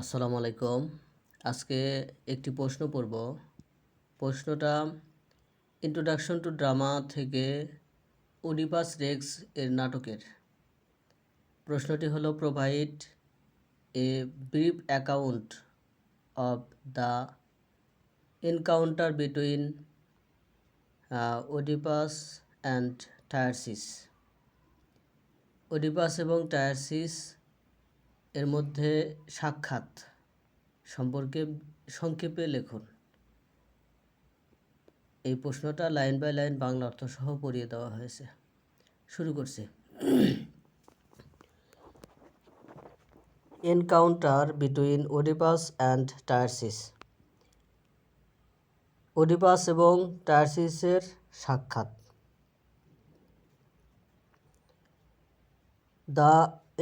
আসসালামু আলাইকুম আজকে একটি প্রশ্ন পড়ব প্রশ্নটা ইন্ট্রোডাকশন টু ড্রামা থেকে ওডিপাস রেক্স এর নাটকের প্রশ্নটি হলো provide a brief account of the encounter between Oedipus and Tiresias Oedipus এবং টায়ারসিস এর মধ্যে সাক্ষাৎ সম্পর্কে সংক্ষেপে লেখুন এই প্রশ্নটা লাইন বাই লাইন বাংলা অর্থ সহ পড়িয়ে দেওয়া হয়েছে শুরু করছি encounter between Oedipus and Tiresias Oedipus এবং টায়ারসিসের সাক্ষাৎ the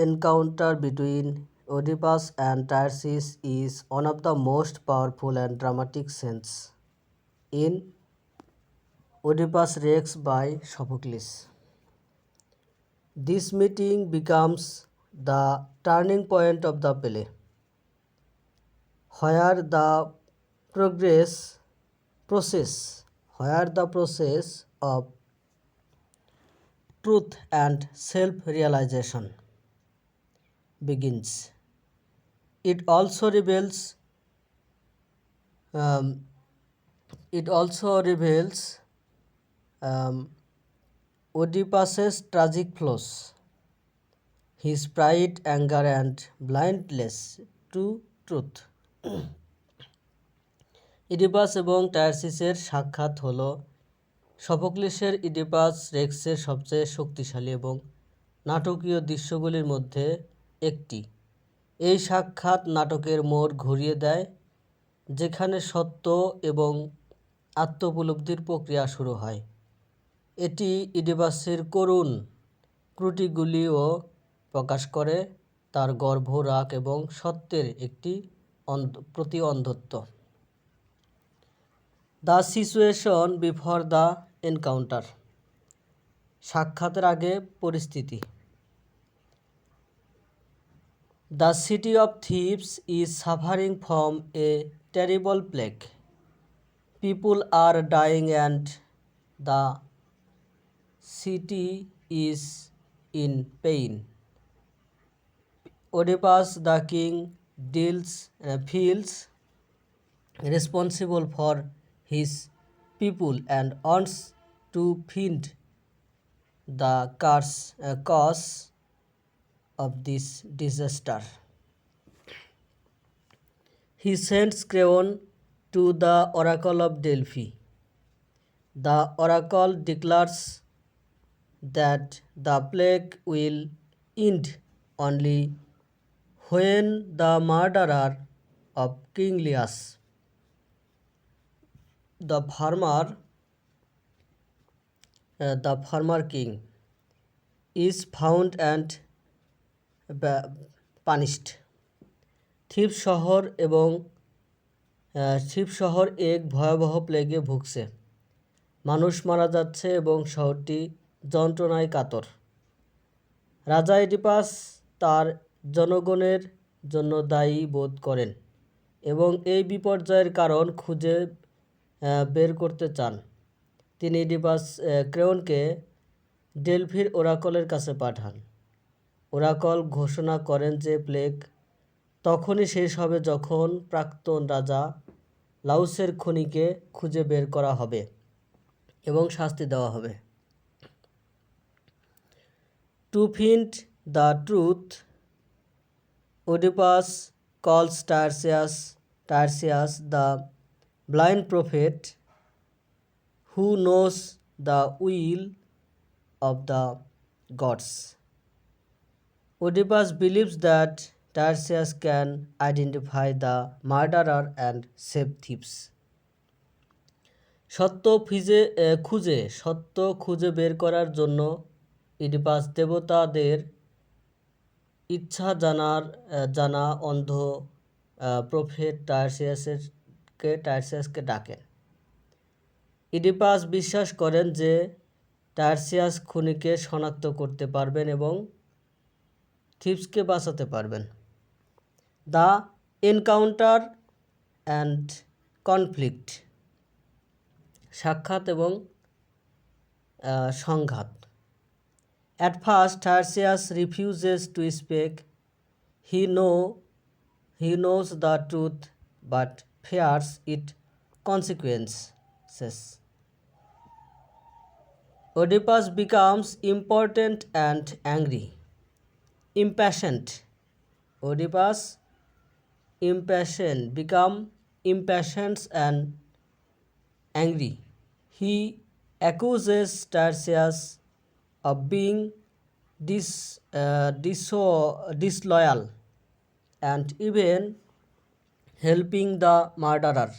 encounter between Oedipus and Tiresias is one of the most powerful and dramatic scenes in Oedipus Rex by Sophocles. This meeting becomes the turning point of the play, where the progress process, where the process of truth and self realization begins. It also reveals um, it also reveals um, Oedipus's tragic flaws, his pride, anger, and blindness to truth. Oedipus এবং টায়ারসিসের সাক্ষাৎ হল সফোক্লিসের Oedipus রেক্সের সবচেয়ে শক্তিশালী এবং নাটকীয় দৃশ্যগুলির মধ্যে একটি এই সাক্ষাৎ নাটকের মোড় ঘুরিয়ে দেয় যেখানে সত্য এবং আত্মপলব্ধির প্রক্রিয়া শুরু হয় এটি ইডিবাসের করুণ ত্রুটিগুলিও প্রকাশ করে তার গর্ভ রাগ এবং সত্যের একটি প্রতি অন্ধত্ব the situation before the encounter সাক্ষাতের আগে পরিস্থিতি The city of Thebes is suffering from a terrible plague. People are dying and the city is in pain. Oedipus, the king, feels responsible for his people and wants to find the cause of this disaster. He sends Creon to the oracle of Delphi. The oracle declares that the plague will end only when the murderer of King Leas, the farmer, uh, the farmer king, is found and পানিস্ট থিপ শহর এবং থিপ শহর এক ভয়াবহ প্লেগে ভুগছে মানুষ মারা যাচ্ছে এবং শহরটি যন্ত্রণায় কাতর রাজা এডিপাস তার জনগণের জন্য দায়ী বোধ করেন এবং এই বিপর্যয়ের কারণ খুঁজে বের করতে চান তিনি এডিপাস ক্রেওনকে ডেলফির ওরাকলের কাছে পাঠান ওরাকল ঘোষণা করেন যে প্লেগ তখনই শেষ হবে যখন প্রাক্তন রাজা লাউসের খনিকে খুঁজে বের করা হবে এবং শাস্তি দেওয়া হবে to find the truth Oedipus calls Tiresias Tiresias the blind prophet who knows the will of the gods Oedipus believes that Tiresias can identify the murderer and save thieves. সত্য ফিজে খুঁজে সত্য খুঁজে বের করার জন্য ইডিপাস দেবতাদের ইচ্ছা জানার জানা অন্ধ প্রফেট টায়ারসিয়াসকে টায়ারসিয়াসকে ডাকেন ইডিপাস বিশ্বাস করেন যে টায়ারসিয়াস খুনিকে শনাক্ত করতে পারবেন এবং থিপসকে বাঁচাতে পারবেন দ্য এনকাউন্টার অ্যান্ড কনফ্লিক্ট সাক্ষাৎ এবং সংঘাত at first Tiresias refuses to speak he know he knows the truth but fears it consequences. Oedipus becomes important and angry. impatient oedipus impatient become impatient and angry he accuses Tarsius of being dis, uh, diso, disloyal and even helping the murderer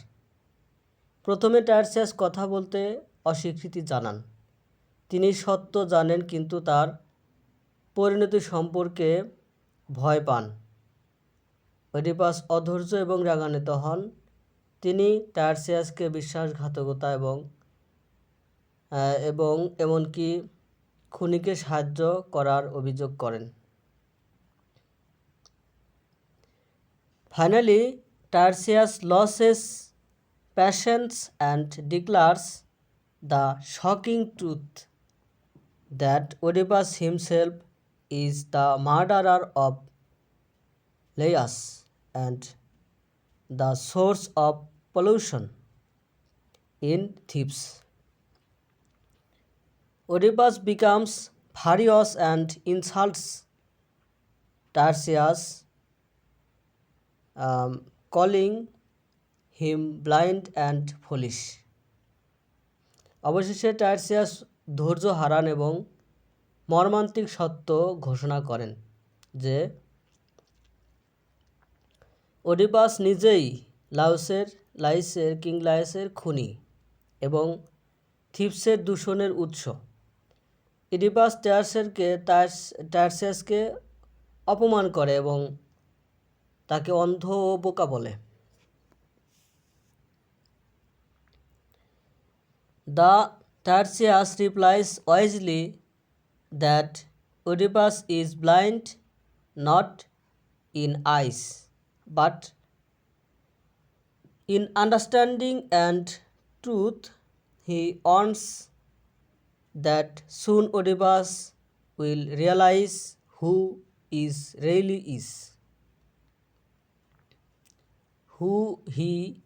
প্রথমে Tiresias কথা বলতে অস্বীকৃতি জানান তিনি সত্য জানেন কিন্তু তার পরিণতি সম্পর্কে ভয় পান ওডিপাস অধৈর্য এবং রাগান্বিত হন তিনি টার্সিয়াসকে বিশ্বাসঘাতকতা এবং এবং এমনকি খুনিকে সাহায্য করার অভিযোগ করেন finally Tiresias loses patience and declares the shocking truth that Oedipus himself is the murderer of Laius and the source of pollution in Thebes Oedipus becomes furious and insults Tarsius, um, calling him blind and foolish. অবশেষে টার্সিয়াস ধৈর্য হারান এবং মর্মান্তিক সত্য ঘোষণা করেন যে Oedipus নিজেই লাউসের লাইসের king লাইসের খুনি এবং থিপসের দূষণের উৎস ইডিপাস টার্সেরকে টার্সেসকে অপমান করে এবং তাকে অন্ধ ও বোকা বলে the Tiresias replies wisely that Oedipus is blind not in eyes but in understanding and truth. He warns that soon Oedipus will realize who is really is, who he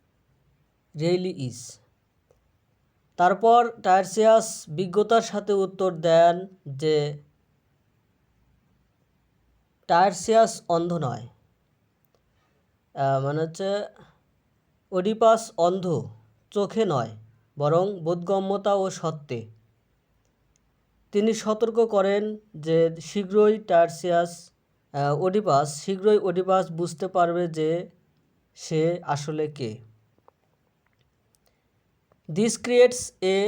really is. তারপর টায়ারসিয়াস বিজ্ঞতার সাথে উত্তর দেন যে টায়ারসিয়াস অন্ধ নয় মানে হচ্ছে Oedipus অন্ধ চোখে নয় বরং বোধগম্যতা ও সত্যে তিনি সতর্ক করেন যে শীঘ্রই টার্সিয়াস ওডিপাস শীঘ্রই ওডিপাস বুঝতে পারবে যে সে আসলে কে this creates a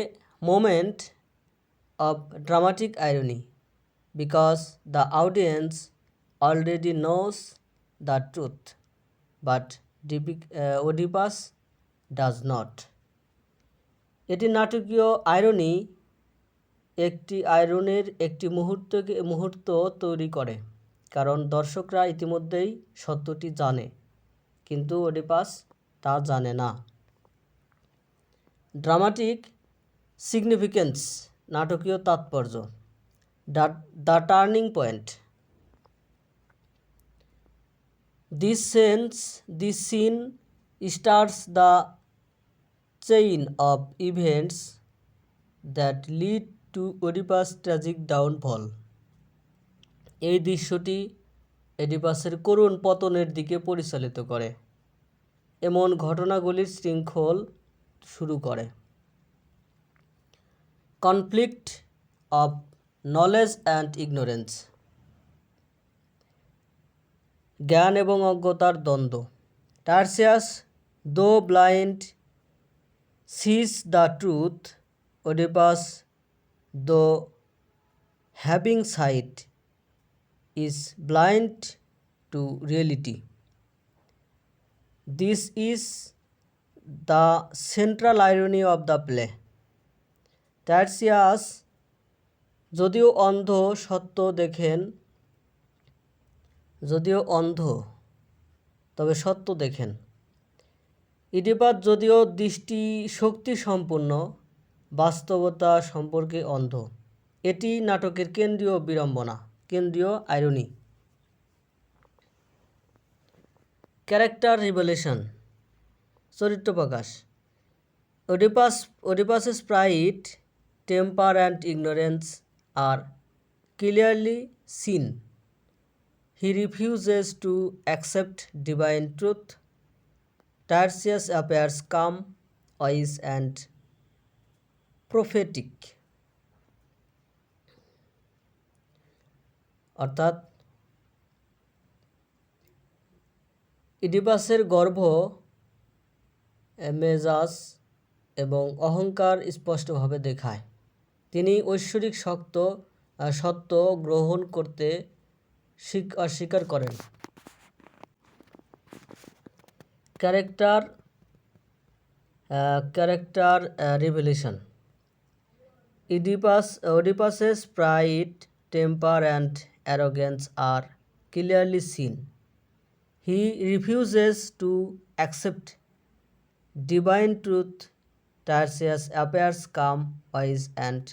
moment of dramatic irony because the audience already knows the truth but DP Oedipus does not এটি নাটকীয় আয়রনি একটি আয়রনের একটি মুহূর্তকে মুহূর্ত তৈরি করে কারণ দর্শকরা ইতিমধ্যেই সত্যটি জানে কিন্তু ওডিপাস তা জানে না ড্রামাটিক সিগনিফিকেন্স নাটকীয় তাৎপর্য the turning point this sense this scene starts the chain of events that lead to Oedipus tragic downfall এই দৃশ্যটি এডিপাসের করুণ পতনের দিকে পরিচালিত করে এমন ঘটনাগুলির শৃঙ্খল শুরু করে conflict of knowledge and ignorance জ্ঞান এবং অজ্ঞতার দ্বন্দ্ব Tiresias though blind sees the truth Oedipus though having sight is blind to reality this is the central irony of the play Tiresias যদিও অন্ধ সত্য দেখেন যদিও অন্ধ তবে সত্য দেখেন ইডিপাত যদিও দৃষ্টি শক্তি সম্পূর্ণ বাস্তবতা সম্পর্কে অন্ধ এটি নাটকের কেন্দ্রীয় বিড়ম্বনা কেন্দ্রীয় আইরনি ক্যারেক্টার রিভলিউশন চরিত্র প্রকাশ Oedipus Oedipus sprite temper and ignorance R clearly seen he refuses to accept divine truth Tiresias appears calm wise and prophetic অর্থাৎ ইডিপাসের গর্ভ মেজাজ এবং অহংকার স্পষ্টভাবে দেখায় তিনি ঐশ্বরিক শক্ত সত্য গ্রহণ করতে অস্বীকার করেন character character revolution Oedipus Oedipus's pride temper and arrogance are clearly seen he refuses to accept divine truth Tiresias appears calm wise and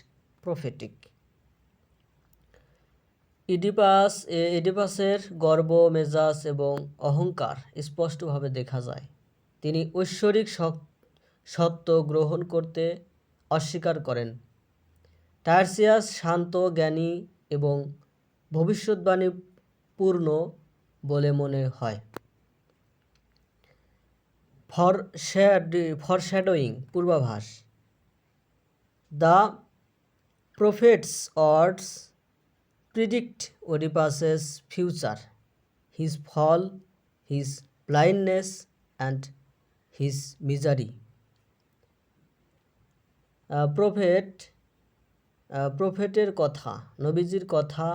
prophetic Oedipus ইডিপাসের গর্ব মেজাজ এবং অহংকার স্পষ্টভাবে দেখা যায় তিনি ঐশ্বরিক সত্য গ্রহণ করতে অস্বীকার করেন টার্সিয়াস শান্ত জ্ঞানী এবং ভবিষ্যৎবাণী পূর্ণ বলে মনে হয় ফর ফরশ্যাডোয়িং পূর্বাভাস the prophet's words predict Oedipus's future his fall his blindness and his misery prophet প্রফেটের কথা নবীজির কথা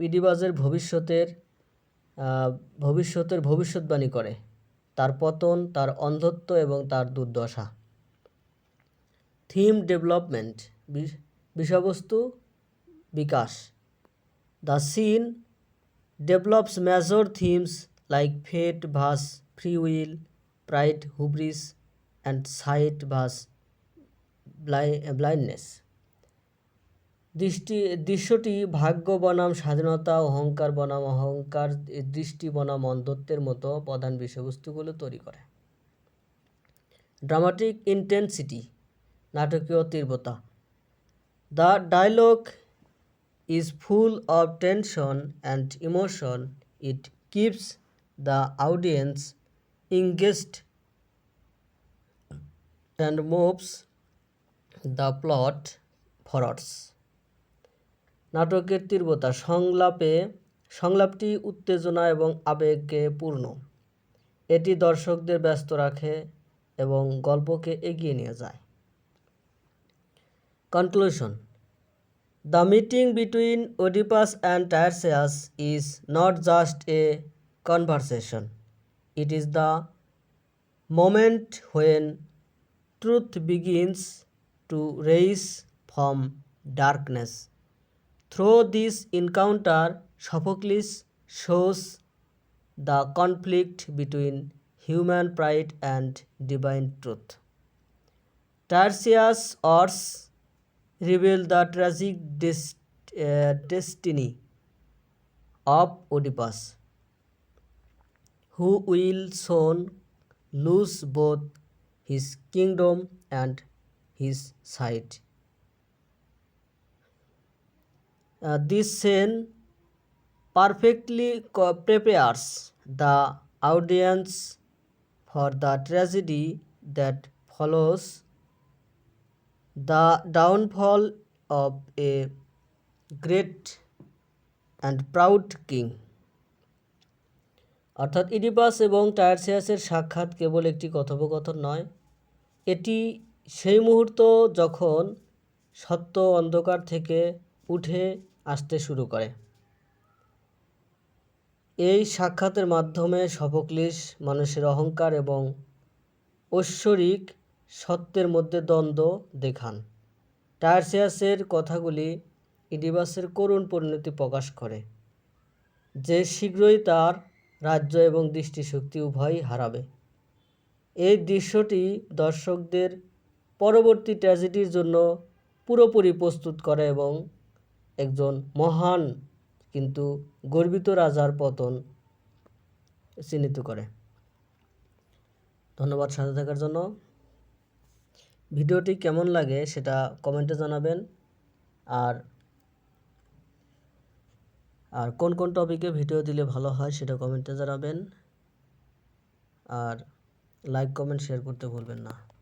বিডিবাজের ভবিষ্যতের ভবিষ্যতের ভবিষ্যৎবাণী করে তার পতন তার অন্ধত্ব এবং তার দুর্দশা থিম ডেভেলপমেন্ট বিষয়বস্তু বিকাশ the scene develops major themes like fate vs free will pride hubris and sight vs ব্লাই blindness দৃষ্টি দৃশ্যটি ভাগ্য বনাম স্বাধীনতা অহংকার বনাম অহংকার দৃষ্টি বনাম অন্ধত্বের মতো প্রধান বিষয়বস্তুগুলো তৈরি করে ড্রামাটিক ইন্টেন্সিটি নাটকীয় তীব্রতা the dialogue is full of tension and emotion it keeps the audience engaged and moves the plot forwards. নাটকের তীব্রতা সংলাপে সংলাপটি উত্তেজনা এবং আবেগে পূর্ণ এটি দর্শকদের ব্যস্ত রাখে এবং গল্পকে এগিয়ে নিয়ে যায় conclusion the meeting between Oedipus and Tiresias is not just a conversation it is the moment when truth begins to rise from darkness Through this encounter, Sophocles shows the conflict between human pride and divine truth. Tarsius' words reveal the tragic dest- uh, destiny of Oedipus, who will soon lose both his kingdom and his sight. This scene perfectly prepares the audience for the tragedy that follows the downfall of a great and proud king অর্থাৎ Oedipus এবং টায়ারসিয়াসের সাক্ষাৎ কেবল একটি কথোপকথন নয় এটি সেই মুহূর্ত যখন সত্য অন্ধকার থেকে উঠে আসতে শুরু করে এই সাক্ষাতের মাধ্যমে সফোক্লিস মানুষের অহংকার এবং ঐশ্বরিক সত্যের মধ্যে দ্বন্দ্ব দেখান টায়ারসিয়াসের কথাগুলি ইডিবাসের করুণ পরিণতি প্রকাশ করে যে শীঘ্রই তার রাজ্য এবং দৃষ্টিশক্তি উভয়ই হারাবে এই দৃশ্যটি দর্শকদের পরবর্তী ট্র্যাজেডির জন্য পুরোপুরি প্রস্তুত করে এবং একজন মহান কিন্তু গর্বিত রাজার পতন চিহ্নিত করে ধন্যবাদ সাথে থাকার জন্য ভিডিওটি কেমন লাগে সেটা কমেন্টে জানাবেন আর আর কোন কোন টপিকে ভিডিও দিলে ভালো হয় সেটা কমেন্টে জানাবেন আর লাইক কমেন্ট শেয়ার করতে ভুলবেন না